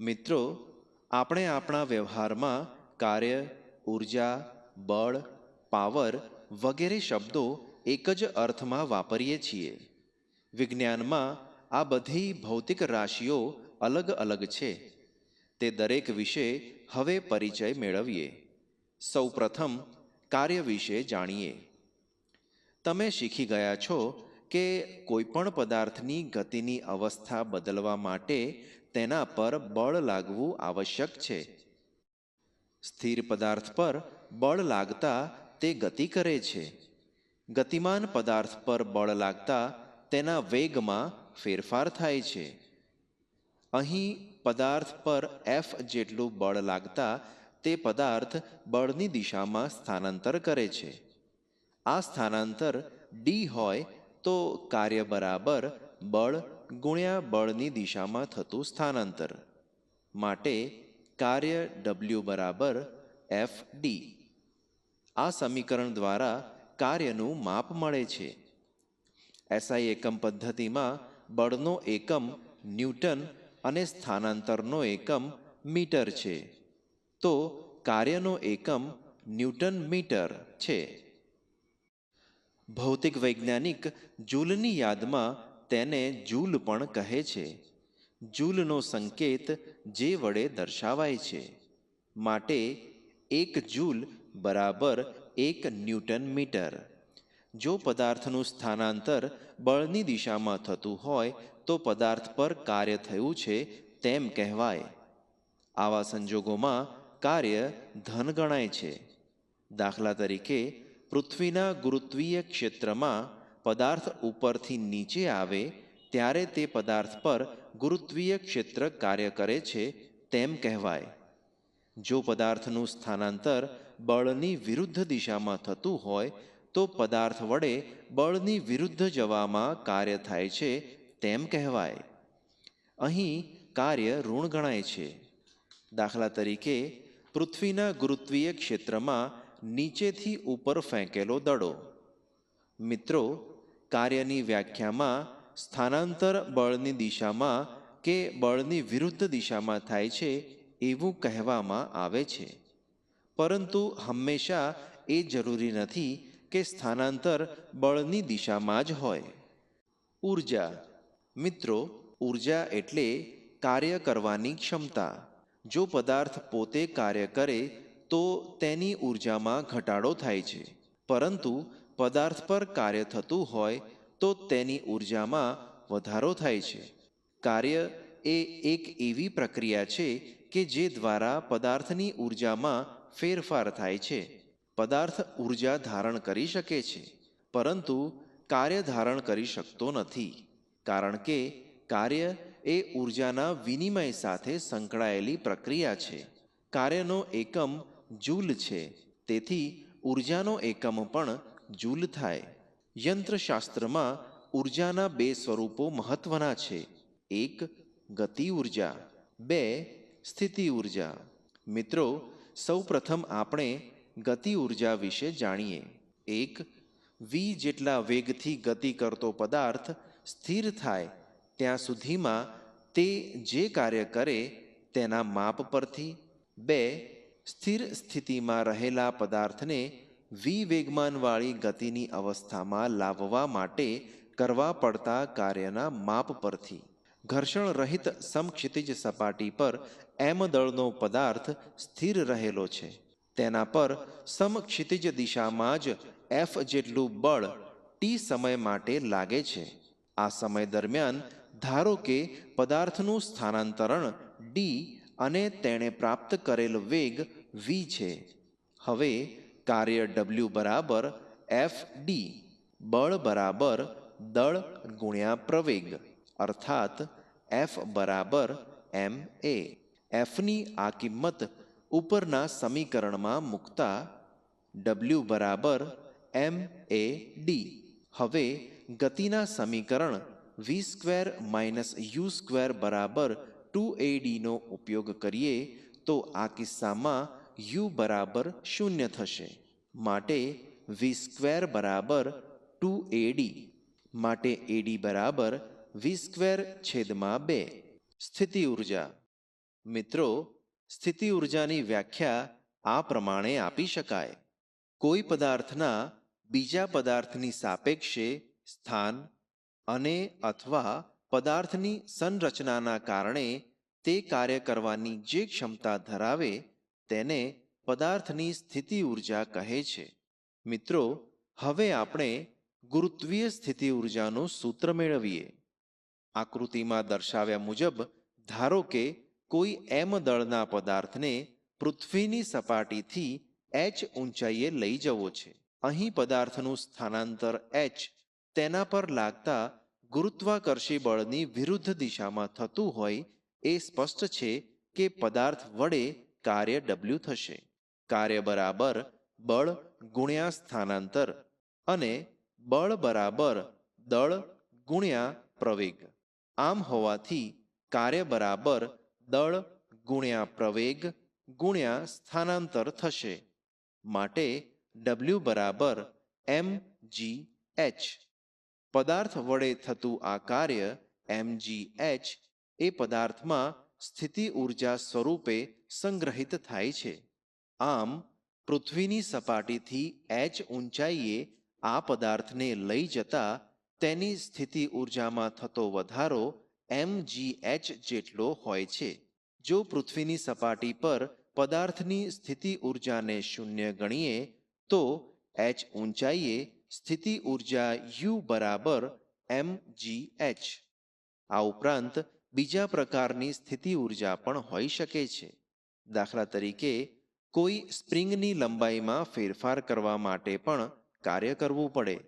મિત્રો, આપણે આપણા વ્યવહારમાં કાર્ય, ઊર્જા, બળ, પાવર વગેરે શબ્દો એક જ અર્થમાં વાપરીએ છીએ. વિજ્ઞાનમાં આ બધી ભૌતિક રાશિઓ અલગ અલગ છે. તે દરેક વિશે હવે પરિચય મેળવીએ. સૌપ્રથમ, કાર્ય વિશે જાણીએ. તમે શીખી ગયા છો કે કોઈપણ પદાર્થની ગતિની અવસ્થા બદલવા માટે તેના પર બળ લાગવું આવશ્યક છે. સ્થિર પદાર્થ પર બળ લાગતા તે ગતિ કરે છે. ગતિમાન પદાર્થ પર બળ લાગતા તેના વેગમાં ફેરફાર થાય છે. અહીં પદાર્થ પર એફ જેટલું બળ લાગતા તે પદાર્થ બળની દિશામાં સ્થાનાંતર કરે છે. આ સ્થાનાંતર ડી હોય તો કાર્ય બરાબર બળ ગુણ્યા બળની દિશામાં થતું સ્થાનાંતર. માટે કાર્ય ડબલ્યુ બરાબર એફ ડી આ સમીકરણ દ્વારા કાર્યનું માપ મળે છે. એસઆઈ એકમ પદ્ધતિમાં બળનો એકમ ન્યૂટન અને સ્થાનાંતરનો એકમ મીટર છે. તો કાર્યનો એકમ ન્યૂટન મીટર છે. ભૌતિક વૈજ્ઞાનિક જૂલની યાદમાં તેને જૂલ પણ કહે છે. જૂલનો સંકેત જે વડે દર્શાવાય છે. માટે એક જૂલ બરાબર એક ન્યૂટન મીટર. જો પદાર્થનું સ્થાનાંતર બળની દિશામાં થતું હોય, તો પદાર્થ પર કાર્ય થયું છે તેમ કહેવાય. આવા સંજોગોમાં કાર્ય ધન ગણાય છે. દાખલા તરીકે, પૃથ્વીના ગુરુત્વીય ક્ષેત્રમાં પદાર્થ ઉપરથી નીચે આવે, ત્યારે તે પદાર્થ પર ગુરુત્વીય ક્ષેત્ર કાર્ય કરે છે, તેમ કહેવાય. જો પદાર્થનું સ્થાનાંતર બળની વિરુદ્ધ દિશામાં થતું હોય, તો પદાર્થ વડે બળની વિરુદ્ધ જવામાં કાર્ય થાય છે, તેમ કહેવાય. અહીં કાર્ય ઋણ ગણાય છે. દાખલા તરીકે, પૃથ્વીના ગુરુત્વીય ક્ષેત્રમાં નીચેથી ઉપર ફેંકેલો દડો. મિત્રો કાર્યની વ્યાખ્યામાં સ્થાનાંતર બળની દિશામાં કે બળની વિરુદ્ધ દિશામાં થાય છે એવું કહેવામાં આવે છે. પરંતુ હંમેશા એ જરૂરી નથી કે સ્થાનાંતર બળની દિશામાં જ હોય. ઊર્જા. મિત્રો, ઊર્જા એટલે કાર્ય કરવાની ક્ષમતા. જો પદાર્થ પોતે કાર્ય કરે તો તેની ઉર્જામાં ઘટાડો થાય છે. પરંતુ પદાર્થ પર કાર્ય થતું હોય તો તેની ઉર્જામાં વધારો થાય છે. કાર્ય એ એક એવી પ્રક્રિયા છે કે જે દ્વારા પદાર્થની ઉર્જામાં ફેરફાર થાય છે. પદાર્થ ઊર્જા ધારણ કરી શકે છે, પરંતુ કાર્ય ધારણ કરી શકતો નથી, કારણ કે કાર્ય એ ઉર્જાના વિનિમય સાથે સંકળાયેલી પ્રક્રિયા છે. કાર્યનો એકમ જૂલ છે, તેથી ઉર્જાનો એકમ પણ જૂલ થાય. યંત્રશાસ્ત્રમાં ઉર્જાના બે સ્વરૂપો મહત્વના છે. એક, ગતિ ઊર્જા. બે, સ્થિતિ ઊર્જા. મિત્રો, સૌપ્રથમ આપણે ગતિ ઊર્જા વિશે જાણીએ. એક, વી જેટલા વેગથી ગતિ કરતો પદાર્થ સ્થિર થાય ત્યાં સુધીમાં તે જે કાર્ય કરે તેના માપ પરથી. બે, સ્થિર સ્થિતિમાં રહેલા પદાર્થને વી વેગમાનવાળી ગતિની અવસ્થામાં લાવવા માટે કરવા પડતા કાર્યના માપ પરથી. ઘર્ષણ રહિત સમક્ષિતિજ સપાટી પર એમ દળનો પદાર્થ સ્થિર રહેલો છે. તેના પર સમક્ષિતિજ દિશામાં જ એફ જેટલું બળ ટી સમય માટે લાગે છે. આ સમય દરમિયાન ધારો કે પદાર્થનું સ્થાનાંતરણ ડી અને તેણે પ્રાપ્ત કરેલ વેગ વી છે. હવે કાર્ય ડબલ્યુ બરાબર એફ ડી બળ બરાબર દળ ગુણ્યા પ્રવેગ, અર્થાત એફ બરાબર એમ એ એફની આ કિંમત ઉપરના સમીકરણમાં મૂકતા ડબલ્યુ બરાબર એમ એ ડી હવે ગતિના સમીકરણ V square minus U square બરાબર ટુ એ ડીનો ઉપયોગ કરીએ તો આ કિસ્સામાં યુ બરાબર શૂન્ય થશે. માટે વી સ્ક્વેર બરાબર ટુ એડી માટે એડી બરાબર વી સ્ક્વેર છેદમાં બે. સ્થિતિ ઊર્જા. મિત્રો, સ્થિતિ ઉર્જાની વ્યાખ્યા આ પ્રમાણે આપી શકાય. કોઈ પદાર્થના બીજા પદાર્થની સાપેક્ષે સ્થાન અને અથવા પદાર્થની સંરચનાના કારણે તે કાર્ય કરવાની જે ક્ષમતા ધરાવે તેને પદાર્થની સ્થિતિ ઊર્જા કહે છે. મિત્રો, હવે આપણે ગુરુત્વીય સ્થિતિ ઉર્જાનું સૂત્ર મેળવીએ. આકૃતિમાં દર્શાવ્યા મુજબ, ધારો કે કોઈ એમ દળના પદાર્થને પૃથ્વીની સપાટીથી એચ ઊંચાઈએ લઈ જવો છે. અહીં પદાર્થનું સ્થાનાંતર એચ તેના પર લાગતા ગુરુત્વાકર્ષી બળની વિરુદ્ધ દિશામાં થતું હોય એ સ્પષ્ટ છે કે પદાર્થ વડે કાર્ય ડબલ્યુ થશે. કાર્ય બરાબર બળ ગુણ્યા સ્થાનાંતર અને બળ બરાબર દળ ગુણ્યા પ્રવેગ. આમ હોવાથી કાર્ય બરાબર દળ ગુણ્યા પ્રવેગ ગુણ્યા સ્થાનાંતર થશે. માટે ડબલ્યુ બરાબર એમ જી એચ પદાર્થ વડે થતું આ કાર્ય એમ જી એચ એ પદાર્થમાં સ્થિતિ ઊર્જા સ્વરૂપે સંગ્રહિત થાય છે. આમ, પૃથ્વીની સપાટીથી એચ ઊંચાઈએ આ પદાર્થને લઈ જતા તેની સ્થિતિ ઉર્જામાં થતો વધારો એમ જેટલો હોય છે. જો પૃથ્વીની સપાટી પર પદાર્થની સ્થિતિ ઉર્જાને શૂન્ય ગણીએ, તો એચ ઊંચાઈએ સ્થિતિ ઊર્જા યુ બરાબર એમ આ ઉપરાંત બીજા પ્રકારની સ્થિતિ ઊર્જા પણ હોઈ શકે છે. દાખલા તરીકે, કોઈ સ્પ્રિંગની લંબાઈમાં ફેરફાર કરવા માટે પણ કાર્ય કરવું પડે.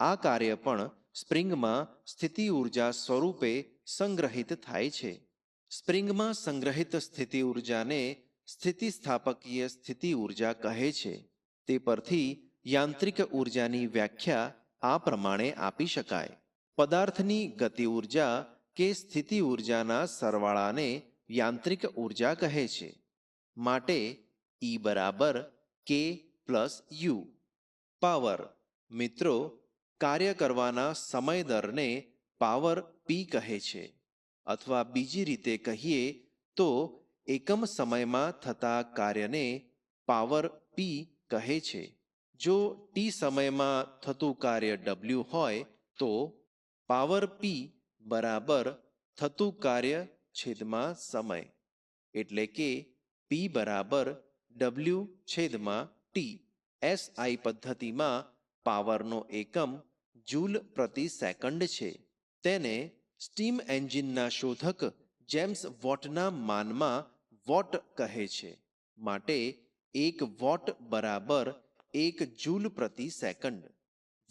આ કાર્ય પણ સ્પ્રિંગમાં સ્થિતિ ઊર્જા સ્વરૂપે સંગ્રહિત થાય છે. સ્પ્રિંગમાં સંગ્રહિત સ્થિતિ ઉર્જાને સ્થિતિસ્થાપકીય સ્થિતિ ઊર્જા કહે છે. તે પરથી યાંત્રિક ઉર્જાની વ્યાખ્યા આ પ્રમાણે આપી શકાય. પદાર્થની ગતિ ઊર્જા કે સ્થિતિ ઉર્જાના સરવાળાને યાંત્રિક ઊર્જા કહે છે. માટે ઈ બરાબર કે પ્લસ યુ પાવર મિત્રો, કાર્ય કરવાના સમય દરને પાવર પી કહે છે. અથવા બીજી રીતે કહીએ તો, એકમ સમયમાં થતા કાર્યને પાવર પી કહે છે. જો ટી સમયમાં થતું કાર્ય ડબલ્યુ હોય, તો પાવર પી બરાબર થતું કાર્ય છેદમાં સમય. એટલે કે પી બરાબર ડબલ્યુ છેદમાં ટી એસઆઈ પદ્ધતિમાં પાવરનો એકમ જૂલ પ્રતિ સેકન્ડ છે. તેને સ્ટીમ એન્જિનના શોધક જેમ્સ વોટના માનમાં વોટ કહે છે. માટે એક વોટ બરાબર એક જૂલ પ્રતિ સેકન્ડ.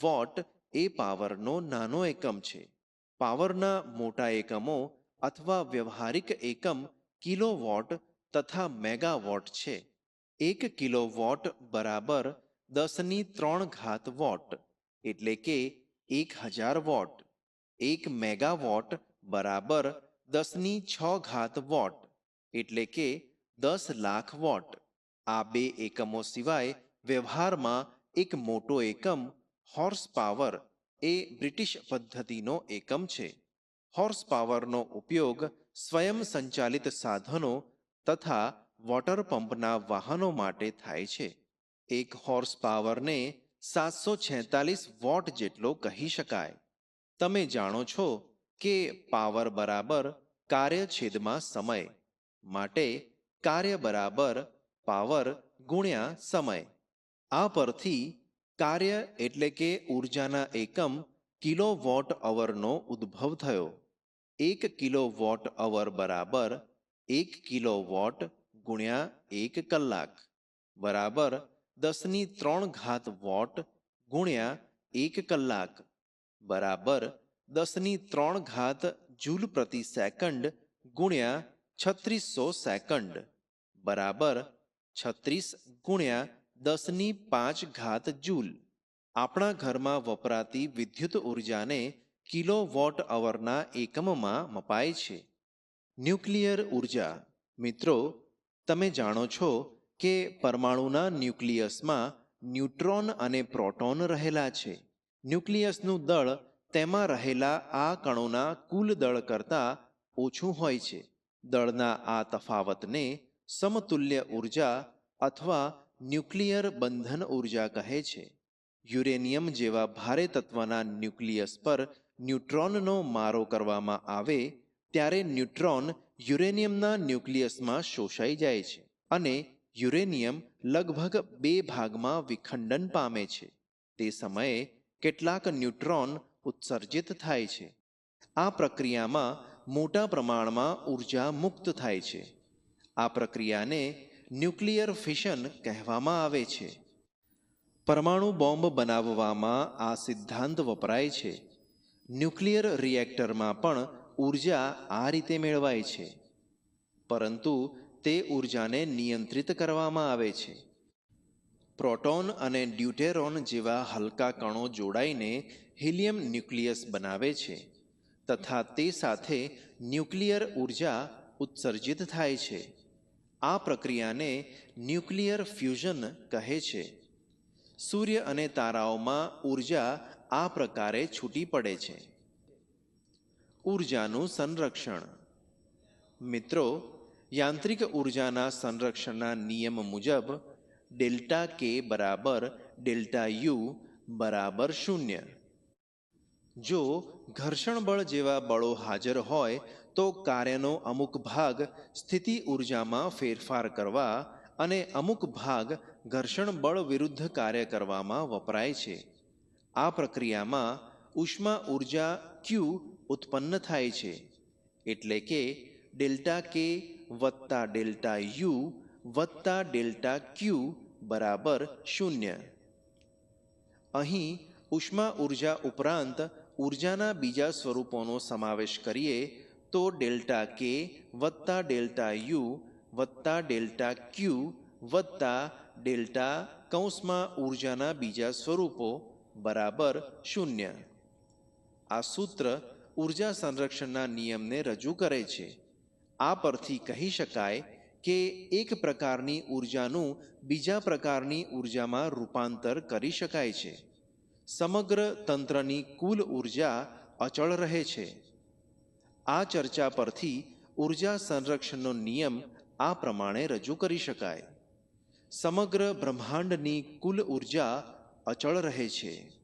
વોટ એ પાવરનો નાનો એકમ છે. પાવરના મોટા એકમો અથવા વ્યવહારિક એકમ કિલોવોટ તથા મેગાવોટ છે. એક કિલોવોટ બરાબર દસની ત્રણ ઘાત વોટ, એટલે કે એક હજાર વોટ. એક મેગાવોટ બરાબર દસની છ ઘાત વોટ, એટલે કે દસ લાખ વોટ. આ બે એકમો સિવાય વ્યવહારમાં એક મોટો એકમ હોર્સ પાવર એ બ્રિટિશ પદ્ધતિનો એકમ છે. હોર્સ પાવરનો ઉપયોગ સ્વયં સંચાલિત સાધનો તથા વોટર પંપના વાહનો માટે થાય છે. એક હોર્સ પાવરને સાતસો છેતાલીસ વોટ જેટલો કહી શકાય. તમે જાણો છો કે પાવર બરાબર કાર્યછેદમાં સમય માટે કાર્ય બરાબર પાવર ગુણ્યા સમય. આ પરથી કાર્ય એટલે કે ઉર્જાના એકમ કિલો વોટ અવરનો ઉદ્ભવ થયો. એક કિલો વોટ અવર બરાબર એક કિલો વોટ ગુણ્યા એક કલાક. બરાબર દસની ત્રણ ઘાત વોટ ગુણ્યા એક કલાક. બરાબર દસની ત્રણ ઘાત જૂલ પ્રતિ સેકન્ડ ગુણ્યા છત્રીસો સેકન્ડ. બરાબર છત્રીસ ગુણ્યા દસની પાંચ ઘાત જૂલ. આપણા ઘરમાં વપરાતી વિદ્યુત ઉર્જાને કિલો વોટ અવરના એકમમાં મપાય છે. ન્યુક્લિયર ઊર્જા. મિત્રો, તમે જાણો છો કે પરમાણુના ન્યુક્લિયસમાં ન્યુટ્રોન અને પ્રોટોન રહેલા છે. ન્યુક્લિયસનું દળ તેમાં રહેલા આ કણોના કુલ દળ કરતાં ઓછું હોય છે. દળના આ તફાવતને સમતુલ્ય ઊર્જા અથવા ન્યુક્લિયર બંધન ઊર્જા કહે છે. યુરેનિયમ જેવા ભારે તત્વના ન્યુક્લિયસ પર ન્યુટ્રોનનો મારો કરવામાં આવે ત્યારે ન્યુટ્રોન યુરેનિયમના ન્યુક્લિયસમાં શોષાઈ જાય છે અને યુરેનિયમ લગભગ બે ભાગમાં વિખંડન પામે છે. તે સમયે કેટલાક ન્યુટ્રોન ઉત્સર્જિત થાય છે. આ પ્રક્રિયામાં મોટા પ્રમાણમાં ઊર્જા મુક્ત થાય છે. આ પ્રક્રિયાને ન્યુક્લિયર ફિશન કહેવામાં આવે છે. પરમાણુ બોમ્બ બનાવવામાં આ સિદ્ધાંત વપરાય છે. ન્યુક્લિયર રિએક્ટરમાં પણ ઊર્જા આ રીતે મેળવાય છે. પરંતુ તે ઉર્જાને નિયંત્રિત કરવામાં આવે છે. પ્રોટોન અને ડ્યુટેરોન જેવા હલકા કણો જોડાઈને હિલિયમ ન્યુક્લિયસ બનાવે છે તથા તે સાથે ન્યુક્લિયર ઊર્જા ઉત્સર્જિત થાય છે. આ પ્રક્રિયાને ન્યુક્લિયર ફ્યુઝન કહે છે. સૂર્ય અને તારાઓમાં ઊર્જા આ પ્રકારે છૂટી પડે છે. ઉર્જાનું સંરક્ષણ. મિત્રો, યાંત્રિક ઉર્જાના સંરક્ષણના નિયમ મુજબ ડેલ્ટા કે બરાબર ડેલ્ટા યુ બરાબર શૂન્ય. જો ઘર્ષણ બળ જેવા બળો હાજર હોય, તો કાર્યનો અમુક ભાગ સ્થિતિ ઉર્જામાં ફેરફાર કરવા અને અમુક ભાગ ઘર્ષણ બળ વિરુદ્ધ કાર્ય કરવામાં વપરાય છે. આ પ્રક્રિયામાં ઉષ્મા ઊર્જા ક્યુ ઉત્પન્ન થાય છે. એટલે કે ડેલ્ટા કે વત્તા ડેલ્ટા યુ વત્તા ડેલ્ટા ક્યુ બરાબર શૂન્ય. અહીં ઉષ્મા ઊર્જા ઉપરાંત ઉર્જાના બીજા સ્વરૂપોનો સમાવેશ કરીએ તો ડેલ્ટા કે વત્તા ડેલ્ટા યુ વત્તા ડેલ્ટા ક્યુ વત્તા ડેલ્ટા કૌંસમાં ઉર્જાના બીજા સ્વરૂપો બરાબર શૂન્ય. આ સૂત્ર ઊર્જા સંરક્ષણના નિયમને રજૂ કરે છે. આ પરથી કહી શકાય કે એક પ્રકારની ઉર્જાનું બીજા પ્રકારની ઉર્જામાં રૂપાંતર કરી શકાય છે. સમગ્ર તંત્રની કુલ ઊર્જા અચળ રહે છે. આ ચર્ચા પરથી ઊર્જા સંરક્ષણનો નિયમ આ પ્રમાણે રજૂ કરી શકાય. સમગ્ર બ્રહ્માંડની કુલ ઊર્જા અચળ રહે છે.